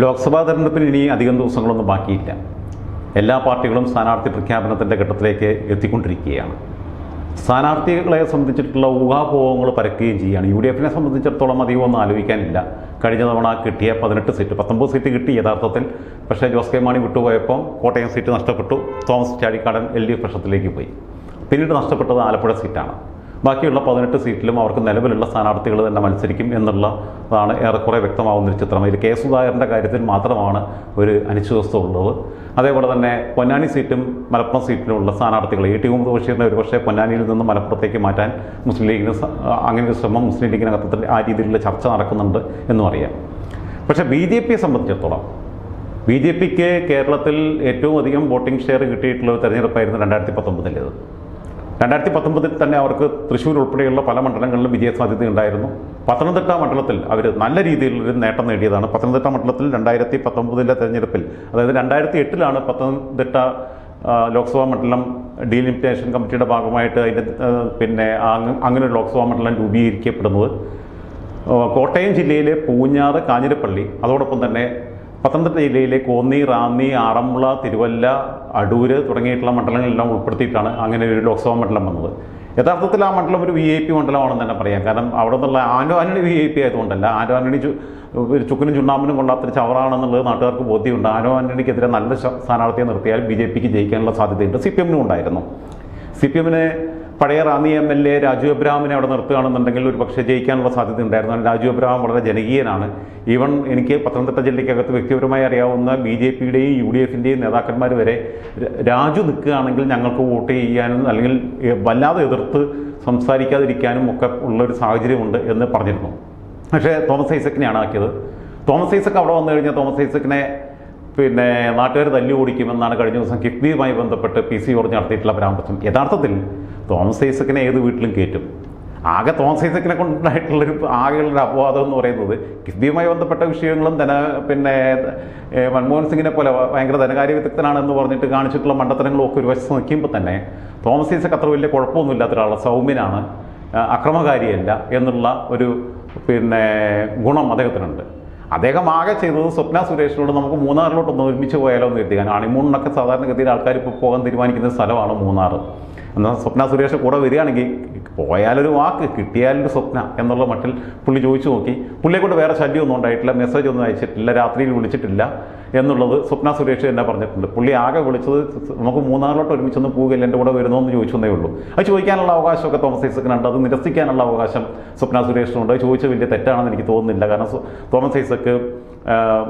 ലോക്സഭാ തെരഞ്ഞെടുപ്പിന് ഇനി അധികം ദിവസങ്ങളൊന്നും ബാക്കിയില്ല. എല്ലാ പാർട്ടികളും സ്ഥാനാർത്ഥി പ്രഖ്യാപനത്തിന്റെ ഘട്ടത്തിലേക്ക് എത്തിക്കൊണ്ടിരിക്കുകയാണ്. സ്ഥാനാർത്ഥികളെ സംബന്ധിച്ചിട്ടുള്ള ഊഹാപോഹങ്ങൾ പരക്കുകയും ചെയ്യുകയാണ് യു ഡി എഫിനെ സംബന്ധിച്ചിടത്തോളം അധികം ഒന്നും ആലോചിക്കാനില്ല. കഴിഞ്ഞ തവണ കിട്ടിയ പതിനെട്ട് സീറ്റ് പത്തൊമ്പത് സീറ്റ് കിട്ടി യഥാർത്ഥത്തിൽ. പക്ഷേ ജോസ് കെ മാണി വിട്ടുപോയപ്പോൾ കോട്ടയം സീറ്റ് നഷ്ടപ്പെട്ടു. Thomas Chazhikadan L D F പക്ഷത്തിലേക്ക് പോയി. പിന്നീട് നഷ്ടപ്പെട്ടത് ആലപ്പുഴ സീറ്റാണ്. ബാക്കിയുള്ള പതിനെട്ട് സീറ്റിലും അവർക്ക് നിലവിലുള്ള സ്ഥാനാർത്ഥികൾ തന്നെ മത്സരിക്കും എന്നുള്ളതാണ് ഏറെക്കുറെ വ്യക്തമാവുന്നൊരു ചിത്രം. ഇതിൽ കെ സുധാകരന്റെ കാര്യത്തിൽ മാത്രമാണ് ഒരു അനിശ്ചിതത്വം ഉള്ളത് അതേപോലെ തന്നെ പൊന്നാനി സീറ്റും മലപ്പുറം സീറ്റിലുമുള്ള സ്ഥാനാർത്ഥികൾ എ ടി മുഹമ്മദ് ബഷീറിനെ ഒരുപക്ഷെ പൊന്നാനിയിൽ നിന്ന് മലപ്പുറത്തേക്ക് മാറ്റാൻ മുസ്ലിം ലീഗിന് അങ്ങനെ ഒരു ശ്രമം മുസ്ലിം ലീഗിനകത്ത് ആ രീതിയിലുള്ള ചർച്ച നടക്കുന്നുണ്ട് എന്നും അറിയാം. പക്ഷേ ബി ജെ പിയെ സംബന്ധിച്ചിടത്തോളം ബി ജെ പിക്ക് കേരളത്തിൽ ഏറ്റവും അധികം വോട്ടിംഗ് ഷെയർ കിട്ടിയിട്ടുള്ള ഒരു തെരഞ്ഞെടുപ്പായിരുന്നു രണ്ടായിരത്തി പത്തൊമ്പതിലേത്. രണ്ടായിരത്തി പത്തൊമ്പതിൽ തന്നെ അവർക്ക് തൃശ്ശൂർ ഉൾപ്പെടെയുള്ള പല മണ്ഡലങ്ങളിലും വിജയസാധ്യത ഉണ്ടായിരുന്നു. പത്തനംതിട്ട മണ്ഡലത്തിൽ അവർ നല്ല രീതിയിലൊരു നേട്ടം നേടിയതാണ്. പത്തനംതിട്ട മണ്ഡലത്തിൽ രണ്ടായിരത്തി പത്തൊമ്പതിലെ തെരഞ്ഞെടുപ്പിൽ അതായത് രണ്ടായിരത്തി എട്ടിലാണ് പത്തനംതിട്ട ലോക്സഭാ മണ്ഡലം ഡീലിമിറ്റേഷൻ കമ്മിറ്റിയുടെ ഭാഗമായിട്ട് അതിന്റെ പിന്നെ അങ്ങനെ ഒരു ലോക്സഭാ മണ്ഡലം രൂപീകരിക്കപ്പെടുന്നത്. കോട്ടയം ജില്ലയിലെ പൂഞ്ഞാറ് കാഞ്ഞിരപ്പള്ളി അതോടൊപ്പം തന്നെ പത്തനംതിട്ട ജില്ലയിലെ കോന്നി റാന്നി ആറന്മുള തിരുവല്ല അടൂര് തുടങ്ങിയിട്ടുള്ള മണ്ഡലങ്ങളെല്ലാം ഉൾപ്പെടുത്തിയിട്ടാണ് അങ്ങനെ ഒരു ലോക്സഭാ മണ്ഡലം വന്നത്. യഥാർത്ഥത്തിൽ ആ മണ്ഡലം ഒരു വി ഐ പി മണ്ഡലമാണെന്ന് തന്നെ പറയാം. കാരണം അവിടെ നിന്നുള്ള Anto Antony V I P ആയതുകൊണ്ടല്ല. ആൻഡോ ആന്റണി ഒരു ചുക്കനും ചുണ്ണാമ്പിനും കൊള്ളാത്തൊരു ചവറാണെന്നുള്ളത് നാട്ടുകാർക്ക് ബോധ്യമുണ്ട്. ആനോ ആന്റണിക്കെതിരെ നല്ല സ്ഥാനാർത്ഥിയെ നിർത്തിയാൽ ബി ജെ പിക്ക് ജയിക്കാനുള്ള സാധ്യതയുണ്ട്. സി പി എമ്മിനും ഉണ്ടായിരുന്നു. സി പി എമ്മിനെ പഴയ Ranni M L A Raju അബ്രഹാമിനെ അവിടെ നിർത്തുകയാണെന്നുണ്ടെങ്കിൽ ഒരു പക്ഷേ ജയിക്കാനുള്ള സാധ്യത ഉണ്ടായിരുന്നു. രാജു അബ്രഹാം വളരെ ജനകീയനാണ്. ഈവൺ എനിക്ക് പത്തനംതിട്ട ജില്ലയ്ക്കകത്ത് വ്യക്തിപരമായി അറിയാവുന്ന ബി ജെ പിയുടെയും യു ഡി എഫിന്റെയും നേതാക്കന്മാർ വരെ രാജു നിൽക്കുകയാണെങ്കിൽ ഞങ്ങൾക്ക് വോട്ട് ചെയ്യാനും അല്ലെങ്കിൽ വല്ലാതെ എതിർത്ത് സംസാരിക്കാതിരിക്കാനും ഒക്കെ ഉള്ളൊരു സാഹചര്യമുണ്ട് എന്ന് പറഞ്ഞിരുന്നു. പക്ഷേ തോമസ് ഐസക്കിനെയാണ് ആക്കിയത് തോമസ് ഐസക്ക് അവിടെ വന്നു കഴിഞ്ഞാൽ തോമസ് ഐസക്കിനെ പിന്നെ നാട്ടുകാർ തല്ലി ഓടിക്കുമെന്നാണ് കഴിഞ്ഞ ദിവസം കിഫ്ബിയുമായി ബന്ധപ്പെട്ട് പി സി ജോർജ് നടത്തിയിട്ടുള്ള പരാമർശം. യഥാർത്ഥത്തിൽ തോമസ് ഐസക്കിനെ ഏത് വീട്ടിലും കയറ്റും? ആകെ തോമസ് ഐസക്കിനെ കൊണ്ടുണ്ടായിട്ടുള്ളൊരു ആകെയുള്ളൊരു അപവാദം എന്ന് പറയുന്നത് കിഫ്ബിയുമായി ബന്ധപ്പെട്ട വിഷയങ്ങളും ധന പിന്നെ മൻമോഹൻ സിംഗിനെ പോലെ ഭയങ്കര ധനകാര്യ വിദഗ്ധനാണെന്ന് പറഞ്ഞിട്ട് കാണിച്ചിട്ടുള്ള മണ്ടത്തരങ്ങളും ഒക്കെ ഒരു വശത്ത് നിൽക്കുമ്പോൾ തന്നെ തോമസ് ഐസക്ക് അത്ര വലിയ കുഴപ്പമൊന്നുമില്ലാത്ത ഒരാളാണ് സൗമ്യനാണ്. അക്രമകാരിയല്ല എന്നുള്ള ഒരു പിന്നെ ഗുണം അദ്ദേഹത്തിനുണ്ട്. അദ്ദേഹം ആകെ ചെയ്തത് സ്വപ്ന സുരേഷിനോട് നമുക്ക് മൂന്നാറിലോട്ടൊന്ന് ഒരുമിച്ച് പോയാലോ എന്ന് കരുതി. കാരണം അണിമൂണിനൊക്കെ സാധാരണഗതിയിൽ ആൾക്കാർ ഇപ്പോൾ പോകാൻ തീരുമാനിക്കുന്ന സ്ഥലമാണ് മൂന്നാർ എന്നാൽ സ്വപ്ന സുരേഷ് കൂടെ വരികയാണെങ്കിൽ പോയാലൊരു വാക്ക് കിട്ടിയാലൊരു സ്വപ്ന എന്നുള്ള മട്ടിൽ പുള്ളി ചോദിച്ചു നോക്കി. പുള്ളിയെ കൊണ്ട് വേറെ ശല്യമൊന്നും ഉണ്ടായിട്ടില്ല. മെസ്സേജ് ഒന്നും അയച്ചിട്ടില്ല. രാത്രിയിൽ വിളിച്ചിട്ടില്ല. എന്നുള്ളത് സ്വപ്ന സുരേഷ് തന്നെ പറഞ്ഞിട്ടുണ്ട്. പുള്ളി ആകെ വിളിച്ചത് നമുക്ക് മൂന്നാറിലോട്ട് ഒരുമിച്ചൊന്ന് പോവുകയില്ല എന്റെ കൂടെ വരുന്നോ എന്ന് ചോദിച്ചെന്നേ ഉള്ളൂ. അത് ചോദിക്കാനുള്ള അവകാശമൊക്കെ തോമസ് ഐസക്കിനുണ്ട് അത് നിരസിക്കാനുള്ള അവകാശം സ്വപ്ന സുരേഷിനുണ്ട്. ചോദിച്ച വലിയ തെറ്റാണെന്ന് എനിക്ക് തോന്നുന്നില്ല. കാരണം തോമസ് ഐസക്ക്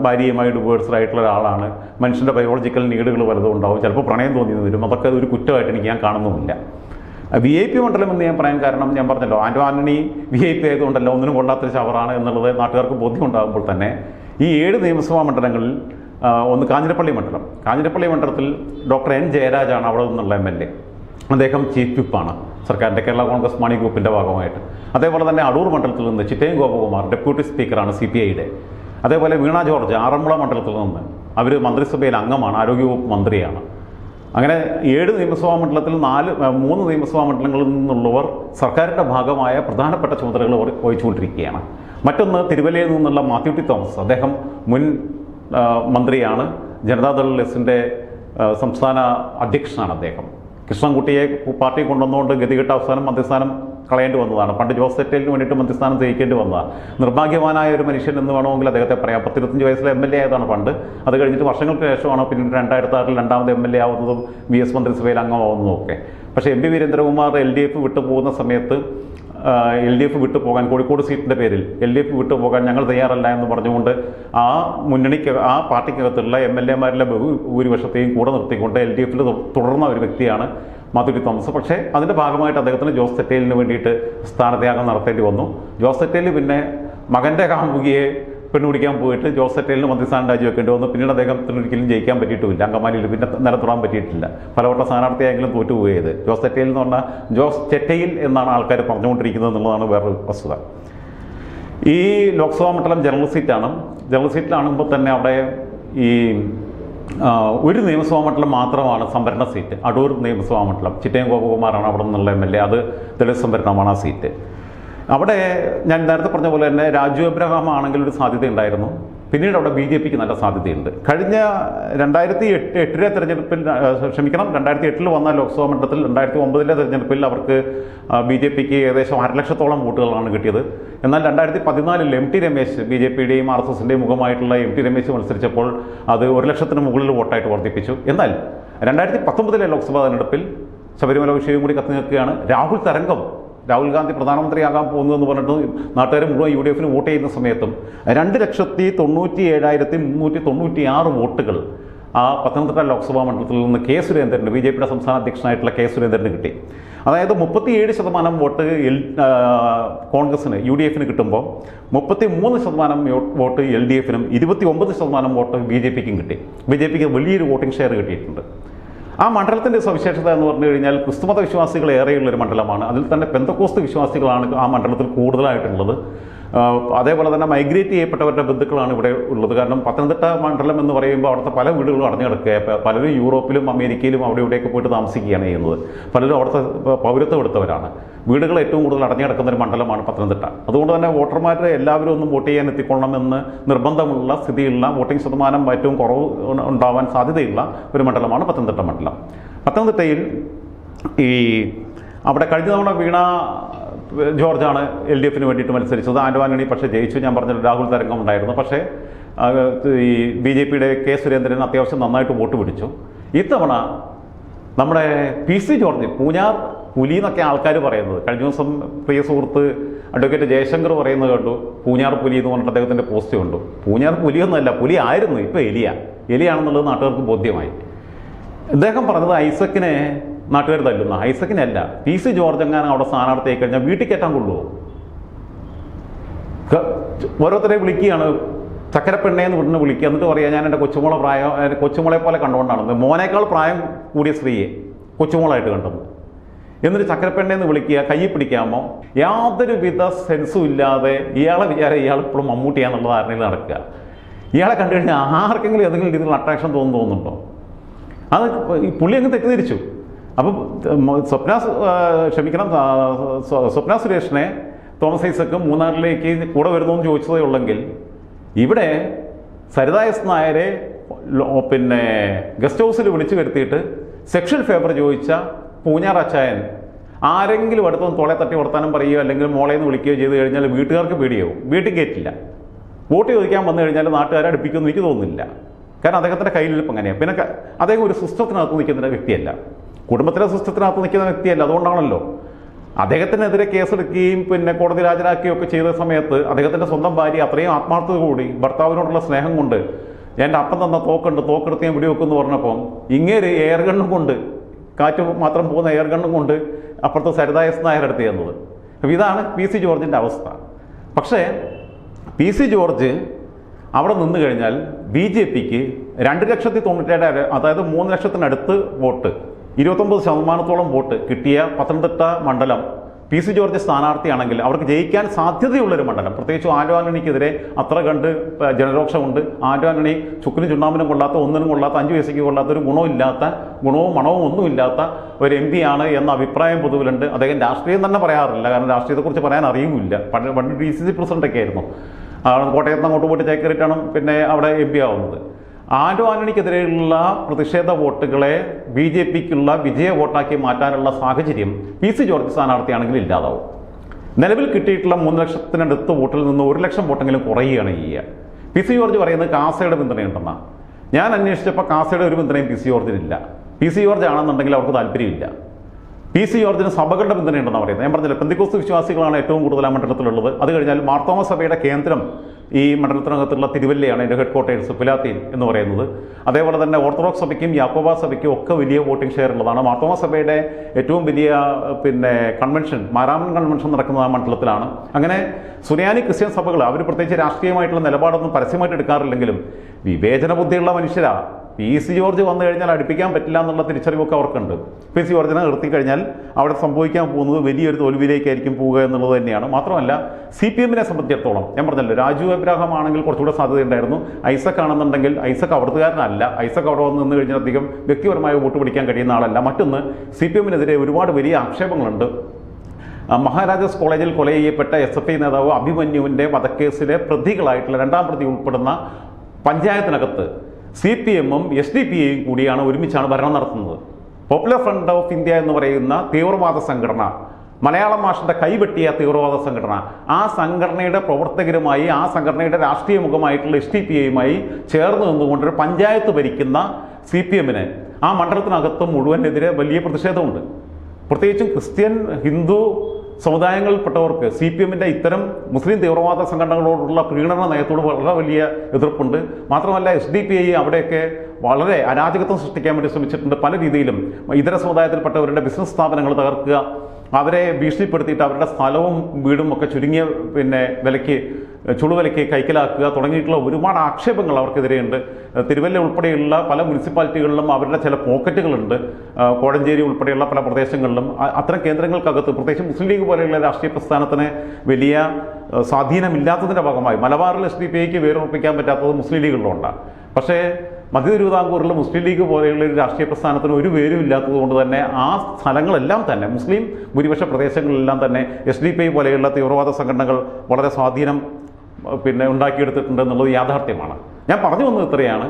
ഭാര്യയുമായി ഡിവേഴ്സ്ഡ് ആയിട്ടുള്ള ഒരാളാണ്. മനുഷ്യന്റെ ബയോളജിക്കൽ നീഡുകൾ വലുതും ഉണ്ടാവും. ചിലപ്പോൾ പ്രണയം തോന്നിയെന്ന് വരും. അതൊക്കെ ഒരു കുറ്റമായിട്ട് എനിക്ക് ഞാൻ കാണുന്നുമില്ല. വി ഐ പി മണ്ഡലം എന്ന് ഞാൻ പറയാൻ കാരണം ഞാൻ പറഞ്ഞല്ലോ Ando Antony V I P ആയതുകൊണ്ടല്ല ഒന്നിനും കൊള്ളാത്തൊരു ചവറാണ് എന്നുള്ളത് നാട്ടുകാർക്ക് ബോധ്യമുണ്ടാകുമ്പോൾ തന്നെ ഈ ഏഴ് നിയമസഭാ മണ്ഡലങ്ങളിൽ ഒന്ന് കാഞ്ഞിരപ്പള്ളി മണ്ഡലം. കാഞ്ഞിരപ്പള്ളി മണ്ഡലത്തിൽ ഡോക്ടർ എൻ ജയരാജാണ് അവിടെ നിന്നുള്ള എം എൽ എ. അദ്ദേഹം ചീഫ് വിപ്പാണ് സർക്കാരിന്റെ കേരള കോൺഗ്രസ് മണി ഗ്രൂപ്പിന്റെ ഭാഗമായിട്ട്. അതേപോലെ തന്നെ അടൂർ മണ്ഡലത്തിൽ നിന്ന് ചിറ്റയം ഗോപകുമാർ ഡെപ്യൂട്ടി സ്പീക്കറാണ് സി പി ഐയുടെ. അതേപോലെ വീണ ജോർജ് ആറന്മുള മണ്ഡലത്തിൽ നിന്ന് അവർ മന്ത്രിസഭയിൽ അംഗമാണ് ആരോഗ്യവകുപ്പ് മന്ത്രിയാണ്. അങ്ങനെ ഏഴ് നിയമസഭാ മണ്ഡലത്തിൽ നാല് മൂന്ന് നിയമസഭാ മണ്ഡലങ്ങളിൽ നിന്നുള്ളവർ സർക്കാരിന്റെ ഭാഗമായ പ്രധാനപ്പെട്ട ചുമതലകൾ വഹിച്ചുകൊണ്ടിരിക്കുകയാണ്. മറ്റൊന്ന് തിരുവല്ലയിൽ നിന്നുള്ള മാത്യു ടി തോമസ്. അദ്ദേഹം മുൻ മന്ത്രിയാണ്. ജനതാദൾ എസിന്റെ സംസ്ഥാന അധ്യക്ഷനാണ് അദ്ദേഹം. കൃഷ്ണൻകുട്ടിയെ പാർട്ടി കൊണ്ടുവന്നുകൊണ്ട് ഗതികെട്ട അവസാനം മന്ത്രിസ്ഥാനം കളയേണ്ടി വന്നതാണ്. പണ്ട് ജോസ് തെറ്റലിന് വേണ്ടിയിട്ട് മന്ത്രിസ്ഥാനം ജയിക്കേണ്ടി വന്നതാണ് നിർഭാഗ്യവാനായ ഒരു മനുഷ്യൻ എന്ന് വേണമെങ്കിൽ അദ്ദേഹത്തെ പറയാം. പത്തിരുപത്തഞ്ച് വയസ്സിലെ എം എൽ എ ആയതാണ് പണ്ട്. അത് കഴിഞ്ഞിട്ട് വർഷങ്ങൾക്ക് ശേഷമാണ് പിന്നീട് രണ്ടായിരത്തി ആറിൽ രണ്ടാമത് എം എൽ എ ആവുന്നതും വി എസ് മന്ത്രിസഭയിൽ അംഗമാവുന്നതും ഒക്കെ. പക്ഷേ M P Veerendrakumar L D F വിട്ടുപോകുന്ന സമയത്ത് എൽ ഡി എഫ് വിട്ടു പോകാൻ കോഴിക്കോട് സീറ്റിന്റെ പേരിൽ എൽ ഡി എഫ് വിട്ടു പോകാൻ ഞങ്ങൾ തയ്യാറല്ല എന്ന് പറഞ്ഞുകൊണ്ട് ആ മുന്നണിക്ക് ആ പാർട്ടിക്കകത്തുള്ള എം എൽ എമാരിലെ ബഹുഭൂരിപക്ഷത്തെയും കൂടെ നിർത്തിക്കൊണ്ട് എൽ ഡി എഫിൽ തുടർന്ന ഒരു വ്യക്തിയാണ് മാധുരി തോമസ്. പക്ഷേ അതിന്റെ ഭാഗമായിട്ട് അദ്ദേഹത്തിന് ജോസ് തെറ്റേലിന് വേണ്ടിയിട്ട് സ്ഥാനത്യാഗം നടത്തേണ്ടി വന്നു. ജോസ് തെറ്റേൽ പിന്നെ മകന്റെ കാമുകിയെ പെണ്ണുപിടിക്കാൻ പോയിട്ട് ജോസ് തെറ്റേലിന് മന്ത്രിസ്ഥാനം രാജിവെക്കേണ്ടി വന്നു. പിന്നീട് അദ്ദേഹം ഒരിക്കലും ജയിക്കാൻ പറ്റിയിട്ടുമില്ല അങ്കമാലിയിൽ പിന്നെ നിലത്തൊടാൻ പറ്റിയിട്ടില്ല. പലവട്ട സ്ഥാനാർത്ഥിയായെങ്കിലും തോറ്റുപോയത്. ജോസ് തെറ്റയിൽ എന്ന് പറഞ്ഞാൽ ജോസ് ചെറ്റയിൽ എന്നാണ് ആൾക്കാർ പറഞ്ഞുകൊണ്ടിരിക്കുന്നത് എന്നുള്ളതാണ് വേറൊരു വസ്തുത. ഈ ലോക്സഭാ മണ്ഡലം ജനറൽ സീറ്റാണ്. ജനറൽ സീറ്റിലാണുമ്പോൾ തന്നെ അവിടെ ഈ ഒരു നിയമസഭാ മണ്ഡലം മാത്രമാണ് സംവരണ സീറ്റ്. അടൂർ നിയമസഭാ മണ്ഡലം. ചിറ്റയം ഗോപകുമാറാണ് അവിടെ നിന്നുള്ള എം എൽ എ. അത് ദളിത് സംവരണമാണ് ആ സീറ്റ്. അവിടെ ഞാൻ നേരത്തെ പറഞ്ഞ പോലെ തന്നെ രാജു എബ്രഹാം ആണെങ്കിൽ ഒരു സാധ്യത ഉണ്ടായിരുന്നു പിന്നീട് അവിടെ ബി ജെ പിക്ക് നല്ല സാധ്യതയുണ്ട്. കഴിഞ്ഞ രണ്ടായിരത്തി എട്ട് എട്ടിലെ തെരഞ്ഞെടുപ്പിൽ ക്ഷമിക്കണം രണ്ടായിരത്തി എട്ടിൽ വന്ന ലോക്സഭാ മണ്ഡലത്തിൽ രണ്ടായിരത്തി ഒമ്പതിലെ തെരഞ്ഞെടുപ്പിൽ അവർക്ക് ബി ജെ പിക്ക് ഏകദേശം അരലക്ഷത്തോളം വോട്ടുകളാണ് കിട്ടിയത്. എന്നാൽ രണ്ടായിരത്തി പതിനാലിൽ M T Ramesh B J പിയുടെയും ആർ എസ് എസിന്റെയും മുഖമായിട്ടുള്ള എം ടി രമേശ് മത്സരിച്ചപ്പോൾ അത് ഒരു ലക്ഷത്തിന് മുകളിൽ വോട്ടായിട്ട് വർദ്ധിപ്പിച്ചു. എന്നാൽ രണ്ടായിരത്തി പത്തൊമ്പതിലെ ലോക്സഭാ തെരഞ്ഞെടുപ്പിൽ ശബരിമല വിഷയവും കൂടി കത്തി നിൽക്കുകയാണ്. രാഹുൽ തരംഗം രാഹുൽ ഗാന്ധി പ്രധാനമന്ത്രിയാകാൻ പോകുന്നതെന്ന് പറഞ്ഞിട്ട് നാട്ടുകാർ മുഴുവൻ യു ഡി എഫിന് വോട്ട് ചെയ്യുന്ന സമയത്തും രണ്ട് ലക്ഷത്തി തൊണ്ണൂറ്റി ഏഴായിരത്തി മുന്നൂറ്റി തൊണ്ണൂറ്റി ആറ് വോട്ടുകൾ ആ പത്തനംതിട്ട ലോക്സഭാ മണ്ഡലത്തിൽ നിന്ന് കെ സുരേന്ദ്രന് ബി ജെ പിയുടെ സംസ്ഥാന അധ്യക്ഷനായിട്ടുള്ള കെ സുരേന്ദ്രന് കിട്ടി. അതായത് മുപ്പത്തിയേഴ് ശതമാനം വോട്ട് എൽ കോൺഗ്രസിന് യു ഡി എഫിന് കിട്ടുമ്പോൾ മുപ്പത്തി മൂന്ന് ശതമാനം വോട്ട് എൽ ഡി എഫിനും ഇരുപത്തി ഒമ്പത് ശതമാനം വോട്ട് ബി ജെ പിക്കും കിട്ടി. ബി ജെ പിക്ക് വലിയൊരു വോട്ടിംഗ് ഷെയർ കിട്ടിയിട്ടുണ്ട്. ആ മണ്ഡലത്തിന്റെ സവിശേഷത എന്ന് പറഞ്ഞു കഴിഞ്ഞാൽ ക്രിസ്തുമത വിശ്വാസികൾ ഏറെയുള്ളൊരു മണ്ഡലമാണ്. അതിൽ തന്നെ പെന്തക്കോസ്ത് വിശ്വാസികളാണ് ആ മണ്ഡലത്തിൽ കൂടുതലായിട്ടുള്ളത്. അതേപോലെ തന്നെ മൈഗ്രേറ്റ് ചെയ്യപ്പെട്ടവരുടെ ബന്ധുക്കളാണ് ഇവിടെ ഉള്ളത്. കാരണം പത്തനംതിട്ട മണ്ഡലം എന്ന് പറയുമ്പോൾ അവിടുത്തെ പല വീടുകളും അടഞ്ഞു കിടക്കുക പലരും യൂറോപ്പിലും അമേരിക്കയിലും അവിടെ ഇവിടെയൊക്കെ പോയിട്ട് താമസിക്കുകയാണ് ചെയ്യുന്നത്. പലരും അവിടുത്തെ പൗരത്വം എടുത്തവരാണ്. വീടുകൾ ഏറ്റവും കൂടുതൽ അടഞ്ഞു കിടക്കുന്ന ഒരു മണ്ഡലമാണ് പത്തനംതിട്ട. അതുകൊണ്ട് തന്നെ വോട്ടർമാരെ എല്ലാവരും ഒന്നും വോട്ട് ചെയ്യാൻ എത്തിക്കൊള്ളണമെന്ന് നിർബന്ധമുള്ള സ്ഥിതിയുള്ള വോട്ടിംഗ് ശതമാനം ഏറ്റവും കുറവ് ഉണ്ടാവാൻ സാധ്യതയുള്ള ഒരു മണ്ഡലമാണ് പത്തനംതിട്ട മണ്ഡലം. പത്തനംതിട്ടയിൽ ഈ അവിടെ കഴിഞ്ഞ തവണ വീണ ജോർജാണ് എൽ ഡി എഫിന് വേണ്ടിയിട്ട് മത്സരിച്ചത്. ആൻഡോ ആന്റണി പക്ഷേ ജയിച്ചു. ഞാൻ പറഞ്ഞ രാഹുൽ തരംഗം ഉണ്ടായിരുന്നു. പക്ഷേ ഈ ബി ജെ പിയുടെ കെ സുരേന്ദ്രൻ അത്യാവശ്യം നന്നായിട്ട് വോട്ട് പിടിച്ചു. ഇത്തവണ നമ്മുടെ പി സി ജോർജ് പൂഞ്ഞാർ പുലി എന്നൊക്കെ ആൾക്കാർ പറയുന്നത് കഴിഞ്ഞ ദിവസം പ്രിയ സുഹൃത്ത് അഡ്വക്കേറ്റ് ജയശങ്കർ പറയുന്നത് കണ്ടു പൂഞ്ഞാർ പുലി എന്ന് പറഞ്ഞിട്ട് അദ്ദേഹത്തിന്റെ പോസ്റ്റ് കണ്ടു. പൂഞ്ഞാർ പുലിയൊന്നുമല്ല പുലി ആയിരുന്നു ഇപ്പോൾ എലിയ. എലിയാണെന്നുള്ളത് നാട്ടുകാർക്ക് ബോധ്യമായി. അദ്ദേഹം പറഞ്ഞത് ഐസക്കിനെ നാട്ടുകാർ തല്ലുന്ന. ഐസക്കിനല്ല. പി സി ജോർജ് എങ്ങാനും അവിടെ സ്ഥാനാർത്ഥിയായി കഴിഞ്ഞാൽ വീട്ടിൽ കയറ്റാൻ കൊള്ളുമോ ഓരോരുത്തരെ വിളിക്കുകയാണ്. ചക്കരപ്പെണ്ണേ എന്ന് വിടുന്ന വിളിക്കുക. എന്നിട്ട് പറയുക ഞാൻ എന്റെ കൊച്ചുമോളെ പ്രായം കൊച്ചുമോളെ പോലെ കണ്ടുകൊണ്ടാണ്. മോനേക്കാൾ പ്രായം കൂടിയ സ്ത്രീയെ കൊച്ചുമോളായിട്ട് കണ്ടത്. എന്നിട്ട് ചക്കരപ്പെണ്ണേ എന്ന് വിളിക്കുക കൈ പിടിക്കാമോ? യാതൊരുവിധ സെൻസും ഇല്ലാതെ ഇയാളെ വിചാരം ഇയാൾ ഇപ്പോഴും മമ്മൂട്ടിയാന്നുള്ള ധാരണയിൽ നടക്കുക. ഇയാളെ കണ്ടു കഴിഞ്ഞാൽ ആർക്കെങ്കിലും ഏതെങ്കിലും രീതിയിലുള്ള അട്രാക്ഷൻ തോന്നുന്നു തോന്നുന്നുണ്ടോ? അത് ഈ പുള്ളി അങ്ങ് തെറ്റിദ്ധരിച്ചു. അപ്പം സ്വപ്ന ക്ഷമിക്കണം സ്വപ്ന സുരേഷിനെ തോമസ് ഐസക്ക് മൂന്നാറിലേക്ക് കൂടെ വരുന്നു എന്ന് ചോദിച്ചതേ ഉള്ളെങ്കിൽ ഇവിടെ സരിത എസ് നായരെ പിന്നെ ഗസ്റ്റ് ഹൗസിൽ വിളിച്ചു വരുത്തിയിട്ട് സെക്ഷൽ ഫേവർ ചോദിച്ച പൂഞ്ഞാർ അച്ചായൻ ആരെങ്കിലും അടുത്തൊന്ന് തോളെ തട്ടി വർത്താനം പറയുകയോ അല്ലെങ്കിൽ മോളെ എന്ന് വിളിക്കുകയോ ചെയ്ത് കഴിഞ്ഞാൽ വീട്ടുകാർക്ക് പേടിയാവും. വീട്ടിൽ കയറ്റില്ല വോട്ട് ചോദിക്കാൻ വന്നു കഴിഞ്ഞാൽ നാട്ടുകാരെ അടുപ്പിക്കുമെന്ന് എനിക്ക് തോന്നുന്നില്ല. കാരണം അദ്ദേഹത്തിന്റെ കയ്യിലിപ്പം അങ്ങനെയാണ് പിന്നെ അദ്ദേഹം ഒരു സിസ്റ്റത്തിനകത്ത് നിൽക്കുന്ന വ്യക്തിയല്ല. കുടുംബത്തിലെ സിസ്റ്റത്തിനകത്ത് നിൽക്കുന്ന വ്യക്തിയല്ല അതുകൊണ്ടാണല്ലോ. അദ്ദേഹത്തിനെതിരെ കേസെടുക്കുകയും പിന്നെ കോടതി ഹാജരാക്കുകയും ഒക്കെ ചെയ്ത സമയത്ത് അദ്ദേഹത്തിന്റെ സ്വന്തം ഭാര്യ അത്രയും ആത്മാർത്ഥത കൂടി ഭർത്താവിനോടുള്ള സ്നേഹം കൊണ്ട് എന്റെ അപ്പം തന്ന തോക്കുണ്ട് തോക്കെടുത്ത് ഞാൻ വെടിവെക്കുമെന്ന് പറഞ്ഞപ്പം ഇങ്ങേര് എയർ ഗണ്ണും കൊണ്ട് കാറ്റ് മാത്രം പോകുന്ന എയർ ഗണ്ണും കൊണ്ട് അപ്പുറത്ത് സരിതായ നായർ അടുത്ത് ചെന്നത്. അപ്പോൾ ഇതാണ് പി സി ജോർജിന്റെ അവസ്ഥ. പക്ഷേ പി സി ജോർജ് അവിടെ നിന്ന് കഴിഞ്ഞാൽ ബി ജെ പിക്ക് രണ്ട് ലക്ഷത്തി തൊണ്ണൂറ്റേഴ് അതായത് മൂന്ന് ലക്ഷത്തിനടുത്ത് വോട്ട്. ഇരുപത്തൊമ്പത് ശതമാനത്തോളം വോട്ട് കിട്ടിയ പത്തനംതിട്ട മണ്ഡലം പി സി ജോർജ് സ്ഥാനാർത്ഥിയാണെങ്കിൽ അവർക്ക് ജയിക്കാൻ സാധ്യതയുള്ളൊരു മണ്ഡലം. പ്രത്യേകിച്ച് ആലുവാനണിക്കെതിരെ അത്ര കണ്ട് ജനരോക്ഷമുണ്ട്. ആലുവാനണി ചുക്കിനും ചുണ്ണാമ്പിനും കൊള്ളാത്ത ഒന്നിനും കൊള്ളാത്ത അഞ്ച് പൈസയ്ക്ക് കൊള്ളാത്ത ഒരു ഗുണമില്ലാത്ത ഗുണവും മണവും ഒന്നുമില്ലാത്ത ഒരു എം പി ആണ് എന്ന അഭിപ്രായം പൊതുവിലുണ്ട്. അദ്ദേഹം രാഷ്ട്രീയം തന്നെ പറയാറില്ല. കാരണം രാഷ്ട്രീയത്തെക്കുറിച്ച് പറയാൻ അറിയുമില്ല. പണ്ട് പണ്ട് ഡി സി സി പ്രസിഡന്റൊക്കെ ആയിരുന്നു. കോട്ടയത്ത് അങ്ങോട്ട് പോയിട്ട് ചേക്കേറിയിട്ടാണ് പിന്നെ അവിടെ എം പി ആവുന്നത്. ആൻഡോ ആന്റണിക്കെതിരെയുള്ള പ്രതിഷേധ വോട്ടുകളെ ബി ജെ പിക്കുള്ള വിജയ വോട്ടാക്കി മാറ്റാനുള്ള സാഹചര്യം പി സി ജോർജ് സ്ഥാനാർത്ഥിയാണെങ്കിൽ ഇല്ലാതാവും. നിലവിൽ കിട്ടിയിട്ടുള്ള മൂന്ന് ലക്ഷത്തിനടുത്ത് വോട്ടിൽ നിന്ന് ഒരു ലക്ഷം വോട്ടെങ്കിലും കുറയുകയാണ് ചെയ്യുക പി സി ജോർജ് പറയുന്നത് കാസയുടെ പിന്തുണയുണ്ടെന്നാണ് ഞാൻ അന്വേഷിച്ചപ്പോൾ കാസയുടെ ഒരു പിന്തുണയും പി സി ജോർജിനില്ല. പി സി ജോർജ് ആണെന്നുണ്ടെങ്കിൽ അവർക്ക് താല്പര്യമില്ല. പി സി ജോർജിന് സഭകളുടെ പിന്തുണയുണ്ടെന്നാണ് പറയുന്നത്. ഞാൻ പറഞ്ഞില്ല പെന്തിക്കോസ് വിശ്വാസികളാണ് ഏറ്റവും കൂടുതൽ ആ മണ്ഡലത്തിലുള്ളത്. അത് കഴിഞ്ഞാൽ മാർത്തോമ സഭയുടെ കേന്ദ്രം ഈ മണ്ഡലത്തിനകത്തുള്ള തിരുവല്ലയാണ് എന്റെ ഹെഡ് പിലാത്തീൻ എന്ന് പറയുന്നത്. അതേപോലെ തന്നെ ഓർത്തഡോക്സ് സഭയ്ക്കും യാക്കോബ സഭയ്ക്കും ഒക്കെ വലിയ വോട്ടിംഗ് ഷെയർ ഉള്ളതാണ്. മാർത്തോമ സഭയുടെ ഏറ്റവും വലിയ പിന്നെ കൺവെൻഷൻ മാരാമൻ കൺവെൻഷൻ നടക്കുന്നത് ആ മണ്ഡലത്തിലാണ്. അങ്ങനെ സുറിയാനി ക്രിസ്ത്യൻ സഭകൾ അവർ പ്രത്യേകിച്ച് രാഷ്ട്രീയമായിട്ടുള്ള നിലപാടൊന്നും പരസ്യമായിട്ട് എടുക്കാറില്ലെങ്കിലും വിവേചന ബുദ്ധിയുള്ള മനുഷ്യരാ. പി സി ജോർജ് വന്നു കഴിഞ്ഞാൽ അടുപ്പിക്കാൻ പറ്റില്ല എന്നുള്ള തിരിച്ചറിവൊക്കെ അവർക്കുണ്ട്. പി സി ജോർജിനെ നിർത്തി കഴിഞ്ഞാൽ അവിടെ സംഭവിക്കാൻ പോകുന്നത് വലിയൊരു തോൽവിയിലേക്കായിരിക്കും പോവുക എന്നുള്ളത് തന്നെയാണ്. മാത്രമല്ല സി പി എമ്മിനെ സംബന്ധിച്ചിടത്തോളം ഞാൻ പറഞ്ഞല്ലോ രാജു അബ്രാഹം ആണെങ്കിൽ കുറച്ചുകൂടെ സാധ്യതയുണ്ടായിരുന്നു. ഐസക് ആണെന്നുണ്ടെങ്കിൽ ഐസക് അവിടുത്തുകാരനല്ല. ഐസക് അവിടെ വന്ന് നിന്ന് കഴിഞ്ഞാൽ അധികം വ്യക്തിപരമായ വോട്ട് പിടിക്കാൻ കഴിയുന്ന ആളല്ല. മറ്റൊന്ന് സി പി എമ്മിനെതിരെ ഒരുപാട് വലിയ ആക്ഷേപങ്ങളുണ്ട്. മഹാരാജാസ് കോളേജിൽ കൊല ചെയ്യപ്പെട്ട എസ് എഫ് ഐ നേതാവ് അഭിമന്യുവിന്റെ വധക്കേസിലെ പ്രതികളായിട്ടുള്ള രണ്ടാം പ്രതി ഉൾപ്പെടുന്ന പഞ്ചായത്തിനകത്ത് സി പി എമ്മും എസ് ഡി പി ഐയും കൂടിയാണ് ഒരുമിച്ചാണ് ഭരണം നടത്തുന്നത്. പോപ്പുലർ ഫ്രണ്ട് ഓഫ് ഇന്ത്യ എന്ന് പറയുന്ന തീവ്രവാദ സംഘടന മലയാളം മാഷിന്റെ കൈവെട്ടിയ തീവ്രവാദ സംഘടന ആ സംഘടനയുടെ പ്രവർത്തകരുമായി ആ സംഘടനയുടെ രാഷ്ട്രീയ മുഖമായിട്ടുള്ള എസ് ടി പി ഐയുമായി ചേർന്ന് നിന്നുകൊണ്ട് ഒരു പഞ്ചായത്ത് ഭരിക്കുന്ന സി പി എമ്മിന് ആ മണ്ഡലത്തിനകത്ത് മുഴുവനെതിരെ വലിയ പ്രതിഷേധമുണ്ട്. പ്രത്യേകിച്ചും ക്രിസ്ത്യൻ ഹിന്ദു സമുദായങ്ങളിൽപ്പെട്ടവർക്ക് സി പി എമ്മിന്റെ ഇത്തരം മുസ്ലിം തീവ്രവാദ സംഘടനകളോടുള്ള പ്രീണന നയത്തോട് വളരെ വലിയ എതിർപ്പുണ്ട്. മാത്രമല്ല എസ് ഡി പി ഐ അവിടെയൊക്കെ വളരെ അരാജകത്വം സൃഷ്ടിക്കാൻ വേണ്ടി ശ്രമിച്ചിട്ടുണ്ട് പല രീതിയിലും. ഇതര സമുദായത്തിൽപ്പെട്ടവരുടെ ബിസിനസ് സ്ഥാപനങ്ങൾ തകർക്കുക അവരെ ഭീഷണിപ്പെടുത്തിയിട്ട് അവരുടെ സ്ഥലവും വീടും ഒക്കെ ചുരുങ്ങിയ പിന്നെ വിലയ്ക്ക് ചുളുവിലയ്ക്ക് കൈക്കലാക്കുക തുടങ്ങിയിട്ടുള്ള ഒരുപാട് ആക്ഷേപങ്ങൾ അവർക്കെതിരെയുണ്ട്. തിരുവല്ല ഉൾപ്പെടെയുള്ള പല മുനിസിപ്പാലിറ്റികളിലും അവരുടെ ചില പോക്കറ്റുകളുണ്ട്. കോഴഞ്ചേരി ഉൾപ്പെടെയുള്ള പല പ്രദേശങ്ങളിലും. അത്തരം കേന്ദ്രങ്ങൾക്കകത്ത് പ്രത്യേകിച്ച് മുസ്ലിം ലീഗ് പോലെയുള്ള രാഷ്ട്രീയ പ്രസ്ഥാനത്തിന് വലിയ സ്വാധീനമില്ലാത്തതിന്റെ ഭാഗമായി. മലബാറിൽ എസ് ഡി പി ഐക്ക് വേരുറപ്പിക്കാൻ പറ്റാത്തത് മുസ്ലിം ലീഗുകളിലുണ്ടാണ് പക്ഷേ മധ്യ തിരുവിതാംകൂറിൽ മുസ്ലിം ലീഗ് പോലെയുള്ള ഒരു രാഷ്ട്രീയ പ്രസ്ഥാനത്തിന് ഒരു വേരും ഇല്ലാത്തത് കൊണ്ട് തന്നെ ആ സ്ഥലങ്ങളെല്ലാം തന്നെ മുസ്ലിം ഭൂരിപക്ഷ പ്രദേശങ്ങളിലെല്ലാം തന്നെ എസ് ഡി പി ഐ പോലെയുള്ള തീവ്രവാദ സംഘടനകൾ വളരെ സ്വാധീനം പിന്നെ ഉണ്ടാക്കിയെടുത്തിട്ടുണ്ട് എന്നുള്ളത് യാഥാർത്ഥ്യമാണ്. ഞാൻ പറഞ്ഞു വന്നത് ഇത്രയാണ്.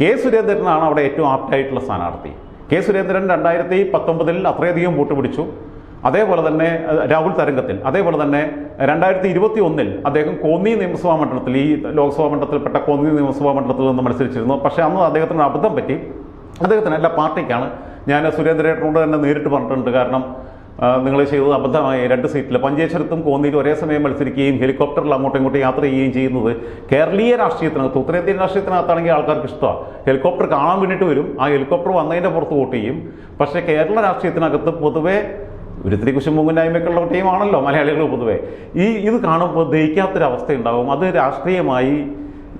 കെ സുരേന്ദ്രനാണ് അവിടെ ഏറ്റവും ആപ്റ്റായിട്ടുള്ള സ്ഥാനാർത്ഥി. കെ സുരേന്ദ്രൻ രണ്ടായിരത്തി പത്തൊമ്പതിൽ അത്രയധികം വോട്ട് പിടിച്ചു. അതേപോലെ തന്നെ രാഹുൽ തരംഗത്തിൽ. അതേപോലെ തന്നെ രണ്ടായിരത്തി ഇരുപത്തി ഒന്നിൽ അദ്ദേഹം കോന്നി നിയമസഭാ മണ്ഡലത്തിൽ ഈ ലോക്സഭാ മണ്ഡലത്തിൽപ്പെട്ട കോന്നി നിയമസഭാ മണ്ഡലത്തിൽ നിന്ന് മത്സരിച്ചിരുന്നു. പക്ഷേ അന്ന് അദ്ദേഹത്തിന് അബദ്ധം പറ്റി. അദ്ദേഹത്തിന് എല്ലാ പാർട്ടിക്കാണ്. ഞാൻ സുരേന്ദ്രേട്ടനോട് തന്നെ നേരിട്ട് പറഞ്ഞിട്ടുണ്ട്. കാരണം നിങ്ങൾ ചെയ്തത് അബദ്ധമായി. രണ്ട് സീറ്റിൽ. പഞ്ചേശ്വരത്തും കോന്നിയിലും ഒരേ സമയം മത്സരിക്കുകയും ഹെലികോപ്റ്ററിൽ അങ്ങോട്ടും ഇങ്ങോട്ടും യാത്ര ചെയ്യുകയും ചെയ്യുന്നത് കേരളീയ രാഷ്ട്രീയത്തിനകത്ത് ഉത്തരേന്ത്യൻ രാഷ്ട്രീയത്തിനകത്താണെങ്കിൽ ആൾക്കാർക്ക് ഇഷ്ടമാണ് ഹെലികോപ്റ്റർ കാണാൻ വേണ്ടിയിട്ട് വരും. ആ ഹെലികോപ്റ്റർ വന്നതിന്റെ പുറത്ത് വോട്ട് ചെയ്യും. പക്ഷേ കേരള രാഷ്ട്രീയത്തിനകത്ത് പൊതുവെ കുശും ഉള്ള ടീമാണല്ലോ മലയാളികൾ പൊതുവേ. ഈ ഇത് കാണുമ്പോൾ ദഹിക്കാത്തൊരവസ്ഥ ഉണ്ടാവും അത് രാഷ്ട്രീയമായി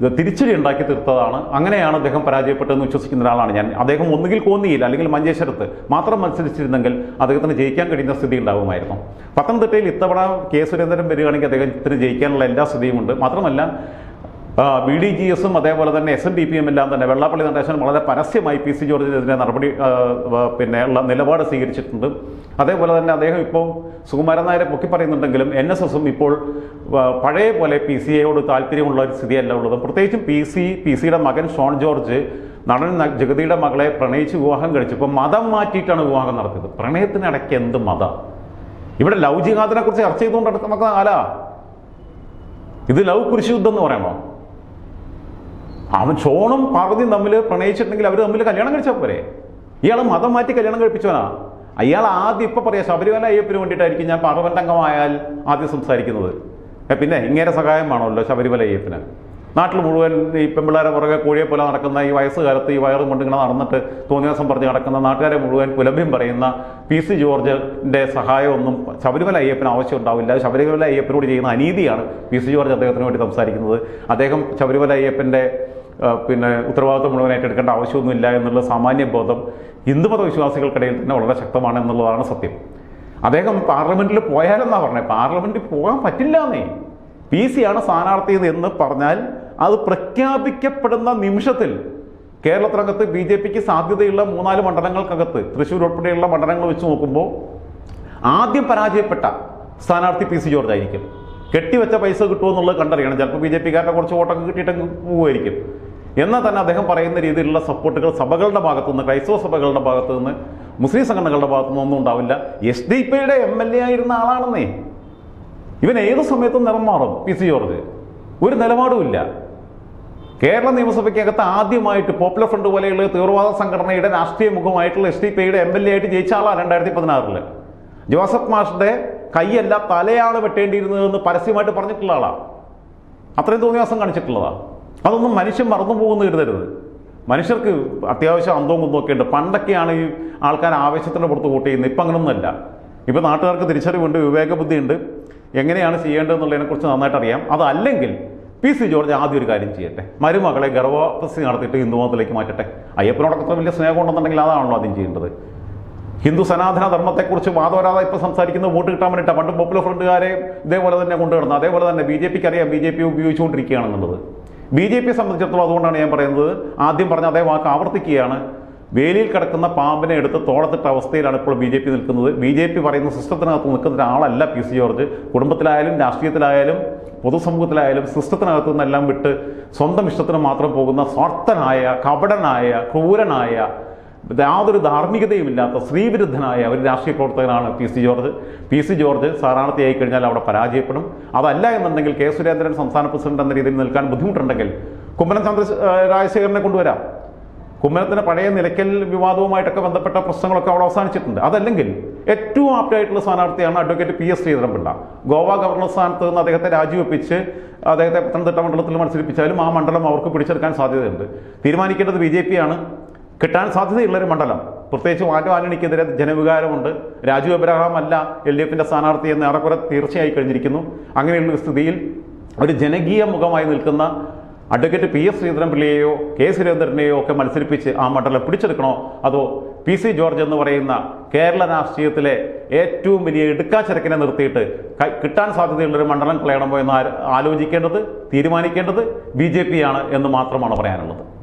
ഇത് തിരിച്ചടി ഉണ്ടാക്കി തീർത്തതാണ്. അങ്ങനെയാണ് അദ്ദേഹം പരാജയപ്പെട്ടതെന്ന് വിശ്വസിക്കുന്ന ഒരാളാണ് ഞാൻ. അദ്ദേഹം ഒന്നുകിൽ കോന്നിയിൽ അല്ലെങ്കിൽ മഞ്ചേശ്വരത്ത് മാത്രം മത്സരിച്ചിരുന്നെങ്കിൽ അദ്ദേഹത്തിന് ജയിക്കാൻ കഴിയുന്ന സ്ഥിതി ഉണ്ടാകുമായിരുന്നു പത്തനംതിട്ടയിൽ ഇത്തവണ കെ സുരേന്ദ്രൻ വരികയാണെങ്കിൽ അദ്ദേഹത്തിന് ജയിക്കാനുള്ള എല്ലാ സ്ഥിതിയുമുണ്ട് മാത്രമല്ല ബി ഡി ജി എസും അതേപോലെ തന്നെ S N D P M എല്ലാം തന്നെ വെള്ളാപ്പള്ളി നടേശൻ വളരെ പരസ്യമായി പി സി ജോർജിനെതിരെ നടപടി പിന്നെ ഉള്ള നിലപാട് സ്വീകരിച്ചിട്ടുണ്ട്. അതേപോലെ തന്നെ അദ്ദേഹം ഇപ്പോൾ സുകുമാരൻ നായരെ പൊക്കി പറയുന്നുണ്ടെങ്കിലും എൻ എസ് എസും ഇപ്പോൾ പഴയ പോലെ പി സി എയോട് താല്പര്യമുള്ള ഒരു സ്ഥിതിയല്ല ഉള്ളത്. പ്രത്യേകിച്ചും പി സി പി സിയുടെ മകൻ ഷോൺ ജോർജ് നടൻ ജഗതിയുടെ മകളെ പ്രണയിച്ച് വിവാഹം കഴിച്ചു കഴിച്ചപ്പോൾ മതം മാറ്റിയിട്ടാണ് വിവാഹം നടത്തിയത്. പ്രണയത്തിനിടയ്ക്ക് എന്ത് മതം? ഇവിടെ ലൗ ജിഹാദിനെ കുറിച്ച് ചർച്ച ചെയ്തുകൊണ്ട് നടക്കുന്ന കാല ഇത് ലവ് കുരിശുദ്ധം എന്ന് പറയണോ അവൻ ഷോണും പാർവതിയും തമ്മിൽ പ്രണയിച്ചിട്ടുണ്ടെങ്കിൽ അവർ തമ്മിൽ കല്യാണം കഴിച്ചാൽ പോരെ? ഇയാൾ മതം മാറ്റി കല്യാണം കഴിപ്പിച്ചവനാ. അയാൾ ആദ്യം ഇപ്പം പറയാം ശബരിമല അയ്യപ്പന് വേണ്ടിയിട്ടായിരിക്കും ഞാൻ പാർലമെന്റ് അംഗമായാൽ ആദ്യം സംസാരിക്കുന്നത്. പിന്നെ ഇങ്ങനെ സഹായം വേണമല്ലോ ശബരിമല അയ്യപ്പന്. നാട്ടിൽ മുഴുവൻ ഈ പെമ്പിള്ളേരെ പുറകെ കോഴിയെ പോലെ നടക്കുന്ന ഈ വയസ്സുകാലത്ത് ഈ വയറും കൊണ്ട് ഇങ്ങനെ നടന്നിട്ട് തോന്നിയ ദിവസം പറഞ്ഞ് നടക്കുന്ന നാട്ടുകാരെ മുഴുവൻ പുലമ്പിയും പറയുന്ന പി സി ജോർജിന്റെ സഹായമൊന്നും ശബരിമല അയ്യപ്പന് ആവശ്യം ഉണ്ടാവില്ല ശബരിമല അയ്യപ്പനോട് ചെയ്യുന്ന അനീതിയാണ് പി സി ജോർജ് അദ്ദേഹത്തിന് വേണ്ടി സംസാരിക്കുന്നത്. അദ്ദേഹം ശബരിമല അയ്യപ്പന്റെ ആ, പിന്നെ ഉത്തരവാദിത്വം മുഴുവൻ എടുക്കേണ്ട ആവശ്യമൊന്നുമില്ല എന്നുള്ള സാമാന്യ ബോധം ഹിന്ദുമത വിശ്വാസികൾക്കിടയിൽ തന്നെ വളരെ ശക്തമാണ് എന്നുള്ളതാണ് സത്യം. അദ്ദേഹം പാർലമെന്റിൽ പോയാലെന്നാണ് പറഞ്ഞത് പാർലമെന്റിൽ പോകാൻ പറ്റില്ല എന്നേ പി സി ആണ് സ്ഥാനാർത്ഥി എന്ന് പറഞ്ഞാൽ അത് പ്രഖ്യാപിക്കപ്പെടുന്ന നിമിഷത്തിൽ കേരളത്തിനകത്ത് ബി ജെ പിക്ക് സാധ്യതയുള്ള മൂന്നാൽ മണ്ഡലങ്ങൾക്കകത്ത് തൃശ്ശൂർ ഉൾപ്പെടെയുള്ള മണ്ഡലങ്ങൾ വെച്ച് നോക്കുമ്പോൾ ആദ്യം പരാജയപ്പെട്ട സ്ഥാനാർത്ഥി പി സി ജോർജ് ആയിരിക്കും. കെട്ടിവെച്ച പൈസ കിട്ടുമെന്നുള്ളത് കണ്ടറിയണം. ചിലപ്പോൾ ബി ജെ പിക്കാരുടെ കുറച്ച് വോട്ടൊക്കെ കിട്ടിയിട്ടങ്ങ് പോവുമായിരിക്കും. എന്നാൽ തന്നെ അദ്ദേഹം പറയുന്ന രീതിയിലുള്ള സപ്പോർട്ടുകൾ സഭകളുടെ ഭാഗത്തു നിന്ന് ക്രൈസ്തവ സഭകളുടെ ഭാഗത്തു നിന്ന് മുസ്ലിം സംഘടനകളുടെ ഭാഗത്തു നിന്നൊന്നും ഉണ്ടാവില്ല. എസ് ഡി പിയുടെ എം എൽ എ ആയിരുന്ന ആളാണെന്നേ. ഇവൻ ഏത് സമയത്തും നിറം മാറും പി സി ജോർജ്. ഒരു നിലപാടുമില്ല കേരള നിയമസഭയ്ക്കകത്ത് ആദ്യമായിട്ട് പോപ്പുലർ ഫ്രണ്ട് പോലെയുള്ള തീവ്രവാദ സംഘടനയുടെ രാഷ്ട്രീയ മുഖമായിട്ടുള്ള എസ് ഡി പിയുടെ എം എൽ എ ആയിട്ട് ജയിച്ച ആളാണ് രണ്ടായിരത്തി പതിനാറിൽ ജോസഫ് മാഷിന്റെ കൈയല്ല തലയാണ് വെട്ടേണ്ടിയിരുന്നതെന്ന് പരസ്യമായിട്ട് പറഞ്ഞിട്ടുള്ള ആളാണ് അത്രയും തോന്നിയാസം കാണിച്ചിട്ടുള്ളതാണ് അതൊന്നും മനുഷ്യൻ മറന്നു പോകുന്നു കരുതരുത് മനുഷ്യർക്ക് അത്യാവശ്യം അന്തവും കുന്തമൊക്കെ ഉണ്ട്. പണ്ടൊക്കെയാണ് ഈ ആൾക്കാർ ആവേശത്തിന്റെ പുറത്ത് വോട്ട് ചെയ്യുന്നത്. ഇപ്പം അങ്ങനൊന്നുമല്ല ഇപ്പം നാട്ടുകാർക്ക് തിരിച്ചറിവുണ്ട് വിവേകബുദ്ധിയുണ്ട്. എങ്ങനെയാണ് ചെയ്യേണ്ടതെന്നുള്ളതിനെക്കുറിച്ച് നന്നായിട്ട് അറിയാം. അതല്ലെങ്കിൽ പി സി ജോർജ് ആദ്യം ഒരു കാര്യം ചെയ്യട്ടെ. മരുമകളെ ഗർഭവസ്ഥ നടത്തിയിട്ട് ഹിന്ദുമതത്തിലേക്ക് മാറ്റട്ടെ. അയ്യപ്പനോടൊക്കെ അത്ര വലിയ സ്നേഹം ഉണ്ടെന്നുണ്ടെങ്കിൽ അതാണല്ലോ ആദ്യം ചെയ്യേണ്ടത്. ഹിന്ദു സനാതന ധർമ്മത്തെക്കുറിച്ച് വാദവരാതെ ഇപ്പം സംസാരിക്കുന്നത് വോട്ട് കിട്ടാൻ വേണ്ടിയിട്ടാണ്. പണ്ട് പോപ്പുലർ ഫ്രണ്ടുകാരെ ഇതേപോലെ തന്നെ കൊണ്ടുവരുന്നത്. അതേപോലെ തന്നെ ബി ജെ പിക്ക് അറിയാം ബി ജെ പി ഉപയോഗിച്ചുകൊണ്ടിരിക്കുകയാണെന്നുള്ളത്. ബി ജെ പിയെ സംബന്ധിച്ചിടത്തോളം അതുകൊണ്ടാണ് ഞാൻ പറയുന്നത്. ആദ്യം പറഞ്ഞ അതേ വാക്ക് ആവർത്തിക്കുകയാണ്. വേലിയിൽ കിടക്കുന്ന പാമ്പിനെ എടുത്ത് തോളത്തിട്ട അവസ്ഥയിലാണ് ഇപ്പോൾ ബി ജെ പി നിൽക്കുന്നത്. ബി ജെ പി പറയുന്ന സിസ്റ്റത്തിനകത്ത് നിൽക്കുന്ന ഒരാളല്ല പി സി ജോർജ്. കുടുംബത്തിലായാലും രാഷ്ട്രീയത്തിലായാലും പൊതുസമൂഹത്തിലായാലും സിസ്റ്റത്തിനകത്തു നിന്നെല്ലാം വിട്ട് സ്വന്തം ഇഷ്ടത്തിന് മാത്രം പോകുന്ന സ്വാർത്ഥനായ കപടനായ ക്രൂരനായ യാതൊരു ധാർമ്മികതയുമില്ലാത്ത സ്ത്രീവിരുദ്ധനായ ഒരു രാഷ്ട്രീയ പ്രവർത്തകനാണ് P C George. P C George സ്ഥാനാർത്ഥിയായി കഴിഞ്ഞാൽ അവിടെ പരാജയപ്പെടും. അതല്ല എന്നുണ്ടെങ്കിൽ കെ സുരേന്ദ്രൻ സംസ്ഥാന പ്രസിഡന്റ് എന്ന രീതിയിൽ നിൽക്കാൻ ബുദ്ധിമുട്ടുണ്ടെങ്കിൽ കുമ്മനം ചന്ദ്ര രാജശേഖരനെ കൊണ്ടുവരാം. കുമ്മനത്തിന് പഴയ നിലയ്ക്കൽ വിവാദവുമായിട്ടൊക്കെ ബന്ധപ്പെട്ട പ്രശ്നങ്ങളൊക്കെ അവിടെ അവസാനിച്ചിട്ടുണ്ട്. അതല്ലെങ്കിൽ ഏറ്റവും ആപ്റ്റായിട്ടുള്ള സ്ഥാനാർത്ഥിയാണ് advocate P S Sreedharan Pillai. Goa governor സ്ഥാനത്ത് നിന്ന് അദ്ദേഹത്തെ രാജിവെപ്പിച്ച് അദ്ദേഹത്തെ പത്തനംതിട്ട മണ്ഡലത്തിൽ മത്സരിപ്പിച്ചാലും ആ മണ്ഡലം അവർക്ക് പിടിച്ചെടുക്കാൻ സാധ്യതയുണ്ട്. തീരുമാനിക്കേണ്ടത് ബി ജെ പി ആണ്. കിട്ടാൻ സാധ്യതയുള്ളൊരു മണ്ഡലം. പ്രത്യേകിച്ച് മാറ്റു ആലണിക്കെതിരെ ജനവികാരമുണ്ട്. രാജു അബ്രഹാം അല്ല എൽ ഡി എഫിന്റെ സ്ഥാനാർത്ഥി എന്ന് ഏറെക്കുറെ തീർച്ചയായി കഴിഞ്ഞിരിക്കുന്നു. അങ്ങനെയുള്ള സ്ഥിതിയിൽ ഒരു ജനകീയ മുഖമായി നിൽക്കുന്ന അഡ്വക്കേറ്റ് പി എസ് ശ്രീധരൻപിള്ളയെയോ കെ സുരേന്ദ്രനെയോ ഒക്കെ മത്സരിപ്പിച്ച് ആ മണ്ഡലം പിടിച്ചെടുക്കണോ? അതോ പി സി ജോർജ് എന്ന് പറയുന്ന കേരള രാഷ്ട്രീയത്തിലെ ഏറ്റവും വലിയ ഇടുക്കാച്ചരക്കിനെ നിർത്തിയിട്ട് കിട്ടാൻ സാധ്യതയുള്ളൊരു മണ്ഡലം കളയണമോ എന്ന് ആലോചിക്കേണ്ടത് തീരുമാനിക്കേണ്ടത് ബി ജെ പി ആണ് എന്ന് മാത്രമാണ് പറയാനുള്ളത്.